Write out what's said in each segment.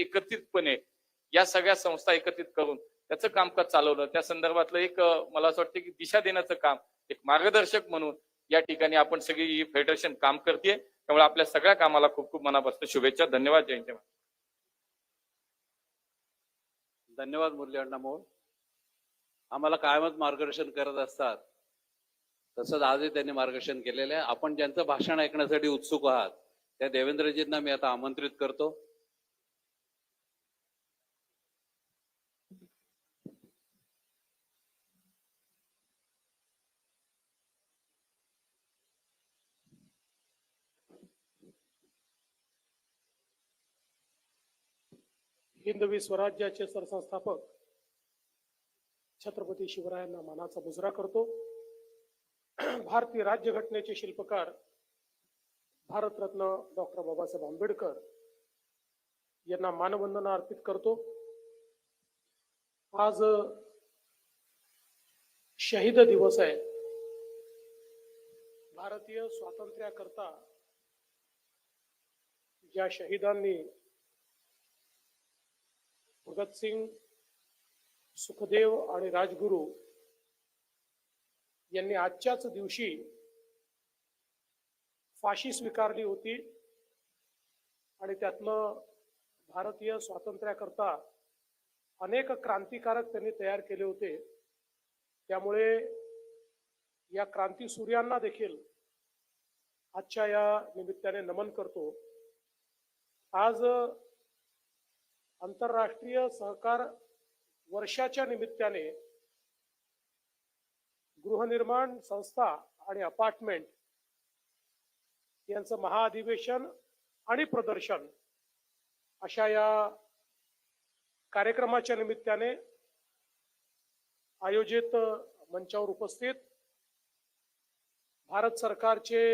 एकत्रितपणे या सगळ्या संस्था एकत्रित करून त्याचं कामकाज चालवलं. त्या संदर्भातलं एक मला असं वाटतं की दिशा देण्याचं काम एक मार्गदर्शक म्हणून या ठिकाणी आपण सगळी ही फेडरेशन काम करते त्यामुळे आपल्या सगळ्या कामाला खूप खूप मनापासून शुभेच्छा. धन्यवाद जयंती धन्यवाद मुरली अण्णा आम्हाला कायमच मार्गदर्शन करत असतात. तसंच आजही त्यांनी मार्गदर्शन केलेलं आहे. आपण ज्यांचं भाषण ऐकण्यासाठी उत्सुक आहात त्या देवेंद्रजींना मी आता आमंत्रित करतो. हिंदवी स्वराज्याचे सरसंस्थापक छत्रपती शिवरायांना मानाचा मुजरा करतो. भारतीय राज्यघटनेचे शिल्पकार भारतरत्न डॉक्टर बाबासाहेब आंबेडकर यांना मानवंदना अर्पित करतो. आज शहीद दिवस आहे. भारतीय स्वातंत्र्याकरता ज्या शहीदांनी भगतसिंग सुखदेव आणि राजगुरू यांनी आजच्याच दिवशी फाशी स्वीकारली होती आणि त्यातनं भारतीय स्वातंत्र्याकरता अनेक क्रांतिकारक त्यांनी तयार केले होते. त्यामुळे या क्रांती सूर्यांना देखील आजच्या या निमित्ताने नमन करतो. आज आंतरराष्ट्रीय सहकार वर्षाच्या निमित्ताने गृहनिर्माण संस्था आणि अपार्टमेंट यांचं महाअधिवेशन आणि प्रदर्शन अशा या कार्यक्रमाच्या निमित्ताने आयोजित मंचावर उपस्थित भारत सरकारचे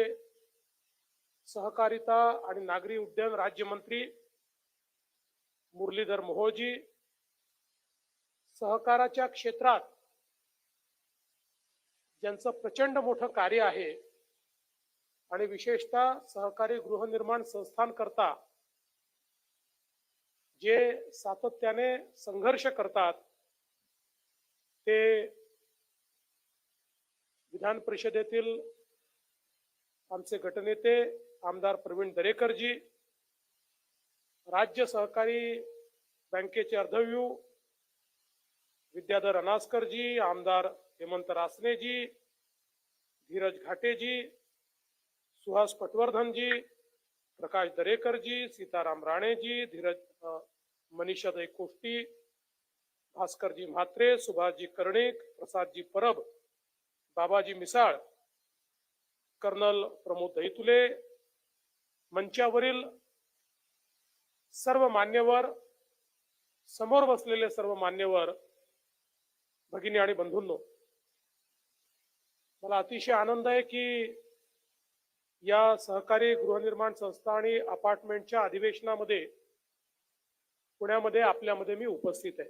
सहकारिता आणि नागरी उड्डयन राज्यमंत्री मुरलीधर मोहोळजी सहकाराच्या क्षेत्रात ज्यांचं प्रचंड मोठं कार्य आहे आणि विशेषतः सहकारी गृहनिर्माण संस्थांकरता जे सातत्याने संघर्ष करतात ते विधान परिषदेतील आमचे गटनेते आमदार प्रवीण दरेकरजी राज्य सहकारी बँकेचे अर्धव्यू विद्याधर अनास्करजी आमदार हेमंत रासनेजी धीरज घाटेजी सुहास पटवर्धनजी प्रकाश दरेकरजी सीताराम राणेजी धीरज अ, मनीषा कोष्टी भास्करजी म्हात्रे सुभाषजी कर्णिक प्रसादजी परब बाबाजी मिसाळ कर्नल प्रमोद दहितुले मंचावरील सर्व मान्यवर समोर बसलेले सर्व मान्यवर भगिनी आणि बंधूंनो मला अतिशय आनंद आहे की या सहकारी गृहनिर्माण संस्था आणि अपार्टमेंटच्या अधिवेशनामध्ये पुण्यामध्ये आपल्यामध्ये मी उपस्थित आहे.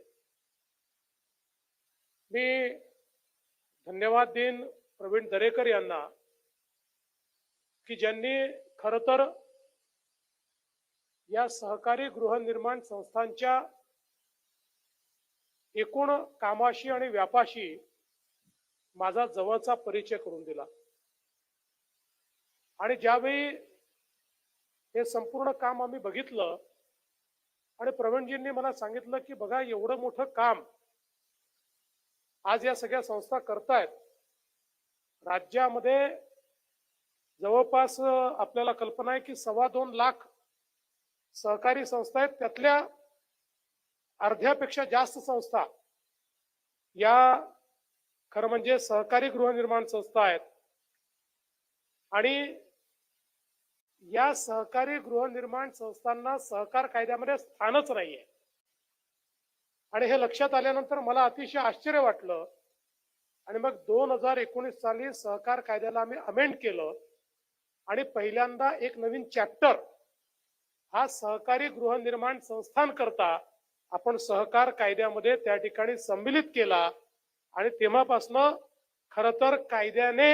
मी धन्यवाद देईन प्रवीण दरेकर यांना की ज्यांनी खर तर या सहकारी गृहनिर्माण संस्थांच्या एकूण कामाशी आणि व्यापाशी माझा जवळचा परिचय करून दिला. आणि ज्यावेळी हे संपूर्ण काम आम्ही बघितलं आणि प्रवीणजींनी मला सांगितलं की बघा एवढं मोठं काम आज या सगळ्या संस्था करतायत. राज्यामध्ये जवळपास आपल्याला कल्पना आहे की सव्वा दोन लाख सहकारी संस्था आहेत. त्यातल्या अर्ध्यापेक्षा जास्त संस्था या खरं म्हणजे सहकारी गृहनिर्माण संस्था आहेत. आणि या सहकारी गृहनिर्माण संस्थांना सहकार कायद्यामध्ये स्थानच नाहीये. आणि हे लक्षात आल्यानंतर मला अतिशय आश्चर्य वाटलं. आणि मग दोन हजार एकोणीस साली सहकार कायद्याला आम्ही अमेंड केलं. आणि पहिल्यांदा एक नवीन चॅप्टर हा सहकारी गृहनिर्माण संस्थांकरता आपण सहकार कायद्यामध्ये त्या ठिकाणी संमिलित केला आणि तेव्हापासनं खर तर कायद्याने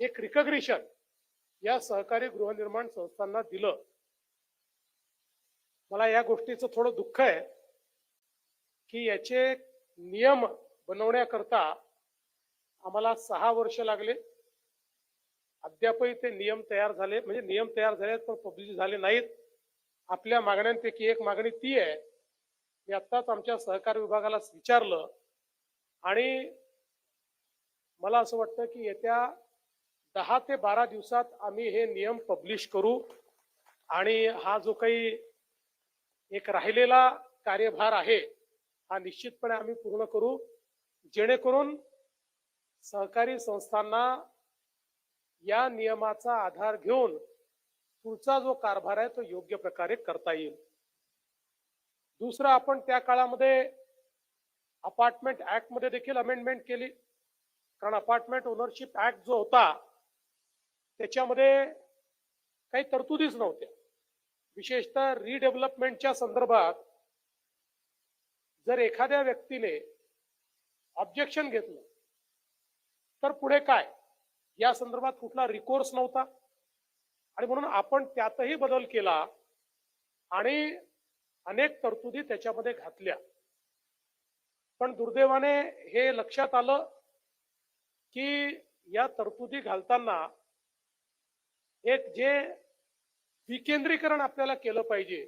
एक रिकग्निशन या सहकारी गृहनिर्माण संस्थांना दिलं. मला या गोष्टीचं थोडं दुःख आहे की याचे नियम बनवण्याकरता आम्हाला सहा वर्ष लागले. अद्यापही ते नियम तयार झाले म्हणजे नियम तयार झाले पण पब्लिश झाले नाहीत. आपल्या मागण्यांपैकी एक मागणी ती आहे. मी आत्ताच आमच्या सहकार विभागाला विचारलं आणि मला असं वाटतं की येत्या दहा ते बारा दिवसात आम्ही हे नियम पब्लिश करू आणि हा जो काही एक राहिलेला कार्यभार आहे हा निश्चितपणे आम्ही पूर्ण करू. जेणेकरून सहकारी संस्थांना या नियमाचा आधार घेऊन पुढचा जो कारभार आहे तो योग्य प्रकारे करता येईल. दुसरं आपण त्या काळामध्ये अपार्टमेंट ऍक्टमध्ये देखील अमेंडमेंट केली. कारण अपार्टमेंट ओनरशिप ऍक्ट जो होता त्याच्यामध्ये काही तरतुदीच नव्हत्या. विशेषतः रिडेव्हलपमेंटच्या संदर्भात जर एखाद्या व्यक्तीने ऑब्जेक्शन घेतलं तर पुढे काय? या संदर्भात कुठला रिकोर्स नव्हता. आणि म्हणून आपण त्यातही बदल केला आणि अनेक तरतुदी त्याच्यामध्ये घातल्या. पण दुर्दैवाने हे लक्षात आलं की या तरतुदी घालताना एक जे विकेंद्रीकरण आपल्याला केलं पाहिजे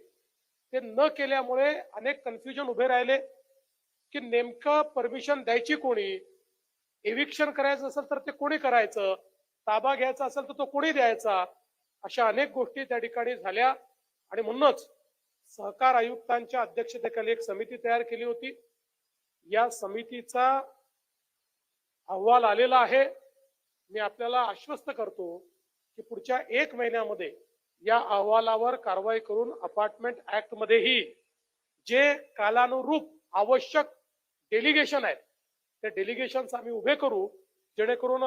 ते न केल्यामुळे अनेक कन्फ्युजन उभे राहिले की नेमकं परमिशन द्यायची कोणी एविक्शन करायचं असेल तर ते कोणी करायचं ताबा घ्यायचा असेल तर तो कोणी द्यायचा अशा अनेक गोष्टी त्या ठिकाणी झाल्या. आणि म्हणूनच सहकार आयुक्तांच्या अध्यक्षतेखाली एक समिती तयार केली होती. या समितीचा अहवाल आलेला आहे. मी आपल्याला आश्वस्त करतो की पुढच्या एक महिन्यामध्ये या अहवालावर कारवाई करून अपार्टमेंट ऍक्ट मध्येही जे कालानुरूप आवश्यक डेलिगेशन आहेत ते डेलिगेशन आम्ही उभे करू जेणेकरून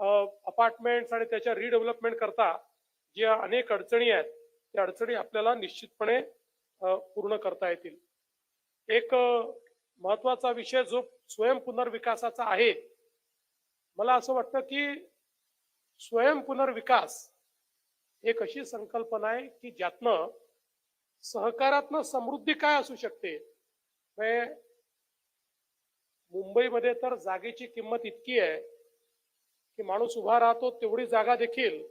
अपार्टमेंट्स आणि त्याच्या रिडेव्हलपमेंट करता ज्या अनेक अडचणी आहेत त्या अडचणी आपल्याला निश्चितपणे पूर्ण करता येतील. एक महत्त्वाचा विषय जो स्वयं पुनर्विकासाचा आहे मला असं वाटतं की स्वयं पुनर्विकास एक अशी संकल्पना आहे की ज्यातनं सहकारातनं समृद्धी काय असू शकते? म्हणजे मुंबईमध्ये तर जागेची किंमत इतकी आहे की माणूस उभा राहतो तेवढी जागा देखील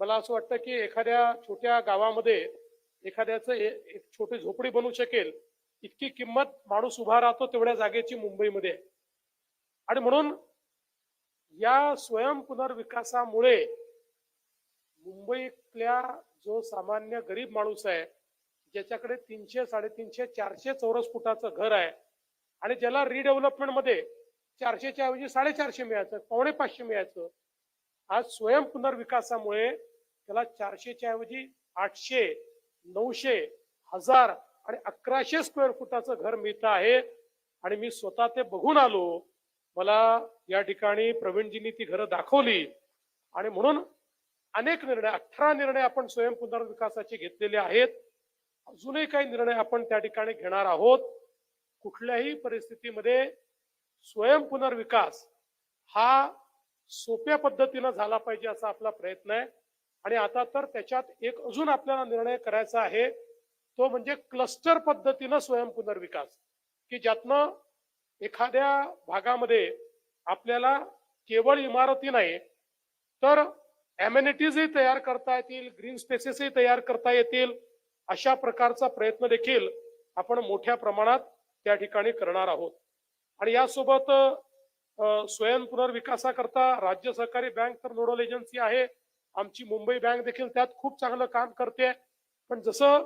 मला असं वाटतं की एखाद्या छोट्या गावामध्ये एखाद्याचं एक छोटी झोपडी बनू शकेल इतकी किंमत माणूस उभा राहतो तेवढ्या जागेची मुंबईमध्ये आहे. आणि म्हणून या स्वयं पुनर्विकासामुळे मुंबईतल्या जो सामान्य गरीब माणूस आहे ज्याच्याकडे तीनशे साडेतीनशे चारशे चौरस फुटाचं घर आहे आणि ज्याला रिडेव्हलपमेंटमध्ये चारशेच्या ऐवजी साडेचारशे मिळायचं पावणे पाचशे मिळायचं आज स्वयं पुनर्विकासामुळे त्याला चारशेच्या ऐवजी आठशे नऊशे हजार आणि अकराशे स्क्वेअर फुटाचं घर मिळतं आहे. आणि मी स्वतः ते बघून आलो. मला या ठिकाणी प्रवीणजींनी ती घरं दाखवली. आणि म्हणून अनेक निर्णय अठरा निर्णय आपण स्वयं पुनर्विकासाचे घेतलेले आहेत. अजूनही काही निर्णय आपण त्या ठिकाणी घेणार आहोत. कुठल्याही परिस्थितीमध्ये स्वयं पुनर्विकास हा सोप्या पद्धतीनं झाला पाहिजे असा आपला प्रयत्न आहे. आणि आता तर त्याच्यात एक अजून आपल्याला निर्णय करायचा आहे तो म्हणजे क्लस्टर पद्धतीनं स्वयं पुनर्विकास. की ज्यातनं एखाद्या भागामध्ये आपल्याला केवळ इमारती नाही तर अमेनिटीजही तयार करता येतील ग्रीन स्पेसेसही तयार करता येतील अशा प्रकारचा प्रयत्न देखील आपण मोठ्या प्रमाणात त्या ठिकाणी करणार आहोत. आणि यासोबत स्वयं पुनर्विकासाकरता राज्य सहकारी बँक तर नोडल एजन्सी आहे आमची मुंबई बँक देखील त्यात खूप चांगलं काम करते. पण जसं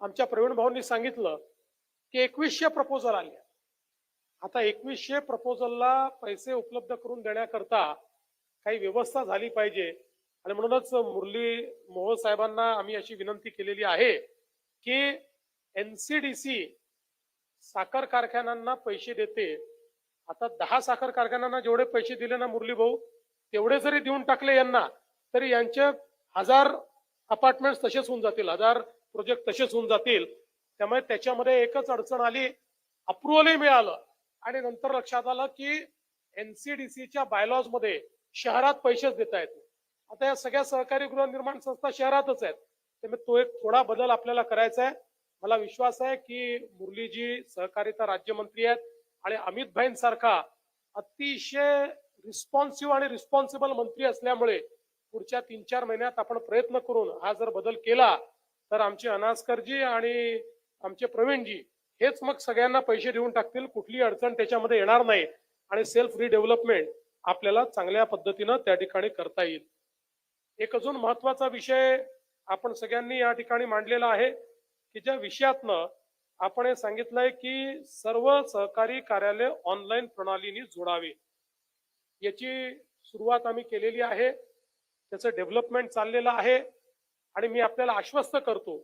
आमच्या प्रवीण भाऊंनी सांगितलं की एकवीसशे प्रपोजल आले. आता एकवीसशे प्रपोजलला पैसे उपलब्ध करून देण्याकरता काही व्यवस्था झाली पाहिजे. आणि म्हणूनच मुरली मोहोळ साहेबांना आम्ही अशी विनंती केलेली आहे की एनसीडीसी साखर कारखान्यांना पैसे देते. आता दहा साखर कारखान्यांना जेवढे पैसे दिले ना मुरली भाऊ तेवढे जरी देऊन टाकले यांना तरी यांचे हजार अपार्टमेंट तसेच होऊन जातील हजार प्रोजेक्ट तसेच होऊन जातील. त्यामुळे त्याच्यामध्ये एकच अडचण आली अप्रुव्हलही मिळालं. आणि नंतर लक्षात आलं की एनसीडीसीच्या बायलॉजमध्ये शहरात पैसेच देता येत आता या सगळ्या सहकारी गृहनिर्माण संस्था शहरातच आहेत. त्यामुळे तो एक थोडा बदल आपल्याला करायचा आहे. मला विश्वास आहे की मुरलीजी सहकारिता राज्यमंत्री आहेत. आणि अमित भाईंसारखा अतिशय रिस्पॉन्सिव्ह आणि रिस्पॉन्सिबल मंत्री असल्यामुळे पुढच्या तीन चार महिन्यात आपण प्रयत्न करून हा जर बदल केला तर आमचे अनास्करजी आणि आमचे प्रवीणजी हेच मग सगळ्यांना पैसे देऊन टाकतील. कुठली अडचण त्याच्यामध्ये येणार नाही आणि सेल्फ रिडेव्हलपमेंट आपल्याला चांगल्या पद्धतीनं त्या ठिकाणी करता येईल. एक अजून महत्त्वाचा विषय आपण सगळ्यांनी या ठिकाणी मांडलेला आहे की ज्या विषयातनं आपण हे सांगितलंय की सर्व सहकारी कार्यालय ऑनलाईन प्रणालीने जोडावे. याची सुरुवात आम्ही केलेली आहे. त्याचं डेव्हलपमेंट चाललेलं आहे. आणि मी आपल्याला आश्वस्त करतो.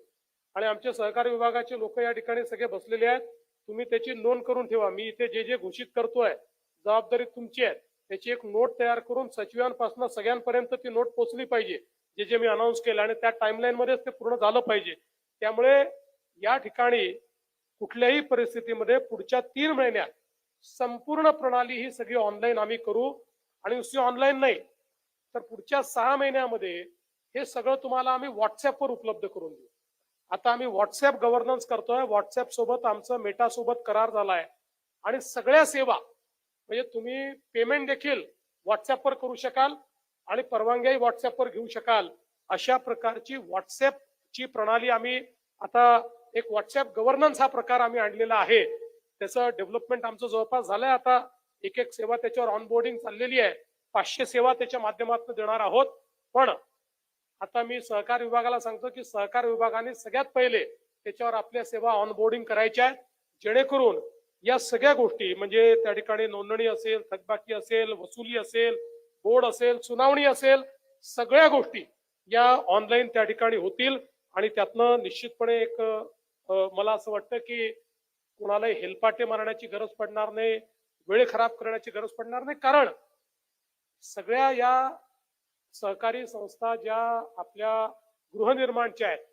आणि आमचे सहकारी विभागाचे लोक या ठिकाणी सगळे बसलेले आहेत. तुम्ही त्याची नोंद करून ठेवा. मी इथे जे जे घोषित करतोय जबाबदारी तुमची आहे. त्याची एक नोट तयार करून सचिवांपासून सगळ्यांपर्यंत ती नोट पोहोचली पाहिजे. जे जे मी अनाऊन्स केलं आणि त्या टाइमलाईन मध्येच ते पूर्ण झालं पाहिजे. त्यामुळे या ठिकाणी कुठल्याही परिस्थितीमध्ये पुढच्या तीन महिन्यात संपूर्ण प्रणाली ही सगळी ऑनलाईन आम्ही करू. आणि नुसती ऑनलाईन नाही. तर पुढच्या सहा महिन्यामध्ये हे सगळं तुम्हाला आम्ही व्हॉट्सअपवर उपलब्ध करून देऊ. आता आम्ही व्हॉट्सअप गव्हर्नन्स करतोय. व्हॉट्सअप सोबत आमचं मेटा सोबत करार झालाय. आणि सगळ्या सेवा म्हणजे तुम्ही पेमेंट देखील व्हॉट्सअपवर करू शकाल आणि परवानग्याही व्हॉट्सअपवर घेऊ शकाल. अशा प्रकारची व्हॉट्सअपची प्रणाली आम्ही आता एक व्हॉट्सअप गव्हर्नन्स हा प्रकार आम्ही आणलेला आहे. त्याचं डेव्हलपमेंट आमचं जवळपास झालंय आता एक एक सेवा त्याच्यावर ऑनबोर्डिंग चाललेली आहे. पाचशे सेवा त्याच्या माध्यमातून देणार आहोत. पण आता मी सहकार विभागाला सांगतो की सहकार विभागाने सगळ्यात पहिले त्याच्यावर आपल्या सेवा ऑनबोर्डिंग करायच्या आहेत. जेणेकरून या सगळ्या गोष्टी म्हणजे त्या ठिकाणी नोंदणी असेल थकबाकी असेल वसुली असेल बोर्ड असेल सुनावणी असेल सगळ्या गोष्टी या ऑनलाईन त्या ठिकाणी होतील. आणि त्यातनं निश्चितपणे एक मला असं वाटतं की कोणालाही हेलपाटे मारण्याची गरज पडणार नाही. वेळ खराब करण्याची गरज पडणार नाही. कारण सगळ्या या सहकारी संस्था ज्या आपल्या गृहनिर्माणच्या आहेत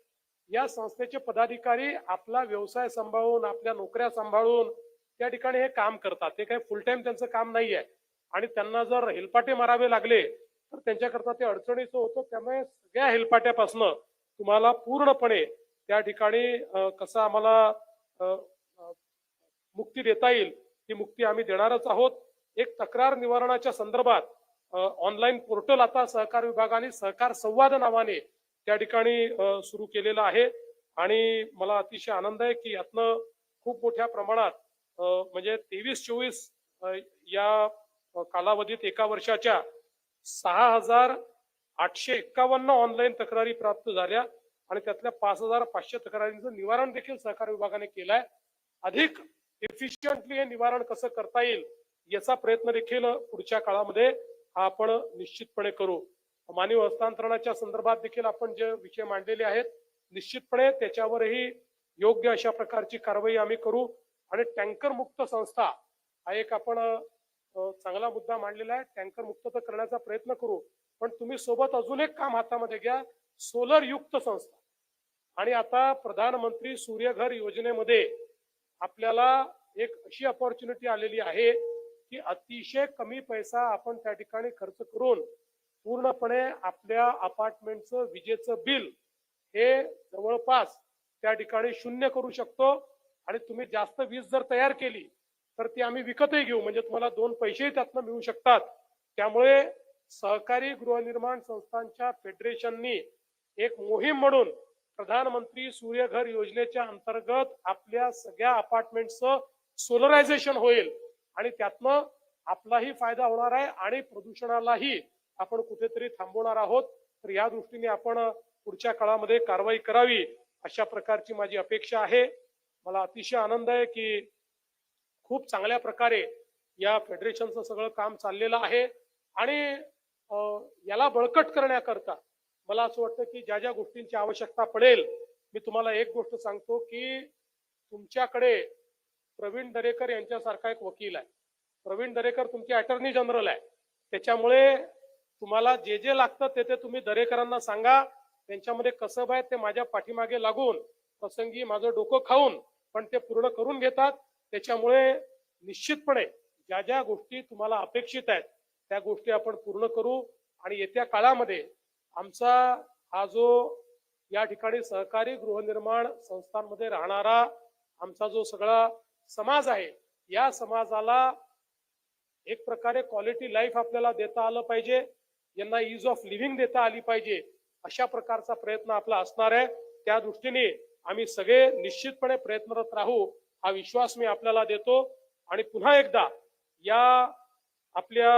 या संस्थेचे पदाधिकारी आपला व्यवसाय सांभाळून आपल्या नोकऱ्या सांभाळून त्या ठिकाणी हे काम करतात. ते काही फुल टाइम त्यांचं काम नाही आहे. आणि त्यांना जर हेलपाटे मारावे लागले तर त्यांच्याकरता ते अडचणीचं होतं. त्यामुळे सगळ्या हेलपाट्यापासनं तुम्हाला पूर्णपणे त्या ठिकाणी कसं आम्हाला मुक्ती देता येईल ही मुक्ती आम्ही देणारच आहोत. एक तक्रार निवारणाच्या संदर्भात ऑनलाईन पोर्टल आता सहकार विभागाने सहकार संवाद नावाने त्या ठिकाणी सुरू केलेलं आहे. आणि मला अतिशय आनंद आहे की यातनं खूप मोठ्या प्रमाणात म्हणजे तेवीस चोवीस या कालावधीत एका वर्षाच्या सहा हजार आठशे एक्कावन्न ऑनलाईन तक्रारी प्राप्त झाल्या. आणि त्यातल्या पाच हजार पाचशे तक्रारींचं निवारण देखील सहकार विभागाने केलंय. अधिक एफिशियंटली हे निवारण कसं करता येईल याचा प्रयत्न देखील पुढच्या काळामध्ये हा आपण निश्चितपणे करू. मानवी हस्तांतरणाच्या संदर्भात देखील आपण जे विषय मांडलेले आहेत निश्चितपणे त्याच्यावरही योग्य अशा प्रकारची कारवाई आम्ही करू. आणि टँकर मुक्त संस्था हा एक आपण चांगला मुद्दा मांडलेला आहे. टँकर मुक्त तर करण्याचा प्रयत्न करू पण तुम्ही सोबत अजून एक काम हातामध्ये घ्या. सोलर युक्त संस्था. आणि आता प्रधानमंत्री सूर्यघर योजनेमध्ये आपल्याला एक अशी अपॉर्च्युनिटी आलेली आहे की अतिशय कमी पैसा आपण त्या ठिकाणी खर्च करून पूर्णपणे आपल्या अपार्टमेंटचं विजेचं बिल हे जवळपास त्या ठिकाणी शून्य करू शकतो. आणि तुम्ही जास्त वीज जर तयार केली तर ती आम्ही विकतही घेऊ. म्हणजे तुम्हाला दोन पैसेही त्यातनं मिळू शकतात. त्यामुळे सहकारी गृहनिर्माण संस्थांच्या फेडरेशननी एक मोहीम म्हणून प्रधानमंत्री सूर्यघर योजनेच्या अंतर्गत आपल्या सगळ्या अपार्टमेंटचं सोलरायझेशन होईल. आणि त्यातनं आपलाही फायदा होणार आहे आणि प्रदूषणालाही आपण कुठेतरी थांबवणार आहोत. तर या दृष्टीने आपण पुढच्या काळामध्ये कारवाई करावी अशा प्रकारची माझी अपेक्षा आहे. मला अतिशय आनंद आहे की खूप चांगल्या प्रकारे या फेडरेशनचं सगळं काम चाललेलं आहे. आणि याला बळकट करण्याकरता मला असं वाटतं की ज्या ज्या गोष्टींची आवश्यकता पडेल मी तुम्हाला एक गोष्ट सांगतो की तुमच्याकडे प्रवीण दरेकर यांच्यासारखा एक वकील आहे. प्रवीण दरेकर तुमचे अटर्नी जनरल आहे. त्याच्यामुळे तुम्हाला जे जे लागतं ते ते तुम्ही दरेकरांना सांगा. त्यांच्यामध्ये कसब आहे ते माझ्या पाठीमागे लागून प्रसंगी माझं डोकं खाऊन पण ते पूर्ण करून घेतात. त्याच्यामुळे निश्चितपणे ज्या ज्या गोष्टी तुम्हाला अपेक्षित आहेत त्या गोष्टी आपण पूर्ण करू. आणि येत्या काळामध्ये आमचा हा जो या ठिकाणी सहकारी गृहनिर्माण संस्थांमध्ये राहणारा आमचा जो सगळा समाज आहे या समाजाला एक प्रकारे क्वालिटी लाईफ आपल्याला देता आलं पाहिजे यांना इज ऑफ लिव्हिंग देता आली पाहिजे अशा प्रकारचा प्रयत्न आपला असणार आहे. त्या दृष्टीने आम्ही सगळे निश्चितपणे प्रयत्नरत राहू हा विश्वास मी आपल्याला देतो. आणि पुन्हा एकदा या आपल्या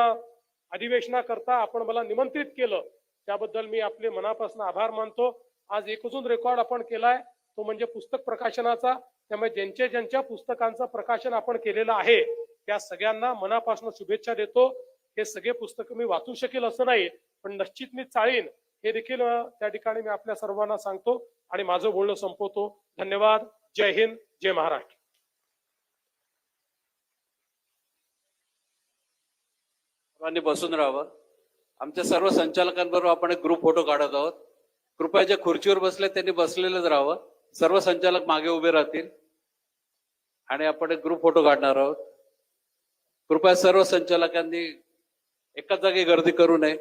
अधिवेशनाकरता आपण मला निमंत्रित केलं त्याबद्दल मी आपले मनापासून आभार मानतो. आज एकूण रेकॉर्ड आपण केलाय. तो म्हणजे पुस्तक प्रकाशनाचा. त्यामुळे ज्यांच्या ज्यांच्या पुस्तकांचं प्रकाशन आपण केलेलं आहे त्या सगळ्यांना मनापासून शुभेच्छा देतो. हे सगळे पुस्तक मी वाचू शकेल असं नाही पण निश्चित मी चाळीन. हे देखील त्या ठिकाणी मी आपल्या सर्वांना सांगतो आणि माझं बोलणं संपवतो. धन्यवाद. जय हिंद. जय महाराष्ट्र. सर्वांनी बसून राहावं. आमच्या सर्व संचालकांबरोबर आपण एक ग्रुप फोटो काढत आहोत. कृपया ज्या खुर्चीवर बसले त्यांनी बसलेलंच राहावं. सर्व संचालक मागे उभे राहतील. आणि आपण एक ग्रुप फोटो काढणार आहोत. कृपया सर्व संचालकांनी एकाच जागी गर्दी करू नये.